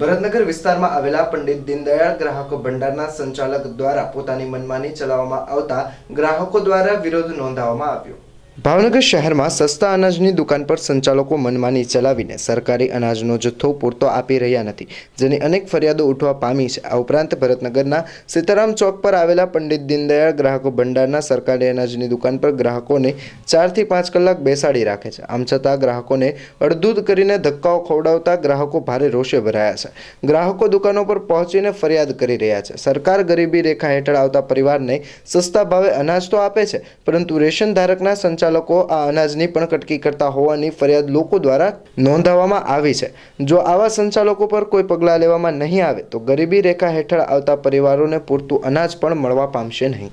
ભરતનગર વિસ્તારમાં આવેલા પંડિત દીનદયાળ ગ્રાહકો ભંડારના સંચાલક દ્વારા પોતાની મનમાની ચલાવવામાં આવતા ગ્રાહકો દ્વારા વિરોધ નોંધાવવામાં આવ્યો. ભાવનગર શહેરમાં સસ્તા અનાજની દુકાન પર સંચાલકો મનમાની ચલાવીને સરકારી અનાજનો જથ્થો પૂરતો આપી રહ્યા નથી, જેની અનેક ફરિયાદો ઉઠવા પામી છે. આ ઉપરાંત ભરતનગરના સીતારામ ચોક પર આવેલા પંડિત દીનદયાળ ગ્રાહકો ભંડારના સરકારી અનાજની દુકાન પર ગ્રાહકોને ચારથી પાંચ કલાક બેસાડી રાખે છે. આમ છતાં ગ્રાહકોને અડધૂત કરીને ધક્કાઓ ખવડાવતા ગ્રાહકો ભારે રોષે ભરાયા છે. ગ્રાહકો દુકાનો પર પહોંચીને ફરિયાદ કરી રહ્યા છે. સરકાર ગરીબી રેખા હેઠળ આવતા પરિવારને સસ્તા ભાવે અનાજ તો આપે છે, પરંતુ રેશન ધારકના સંચાલકો ચાલકો આ અનાજની પણ કટકી કરતા હોવાની ફરિયાદ લોકો દ્વારા નોંધાવવામાં આવી છે. જો આવા સંચાલકો પર કોઈ પગલાં લેવામાં નહીં આવે, તો ગરીબી રેખા હેઠળ આવતા પરિવારોને પૂરતું અનાજ પણ મળવા પામશે નહીં.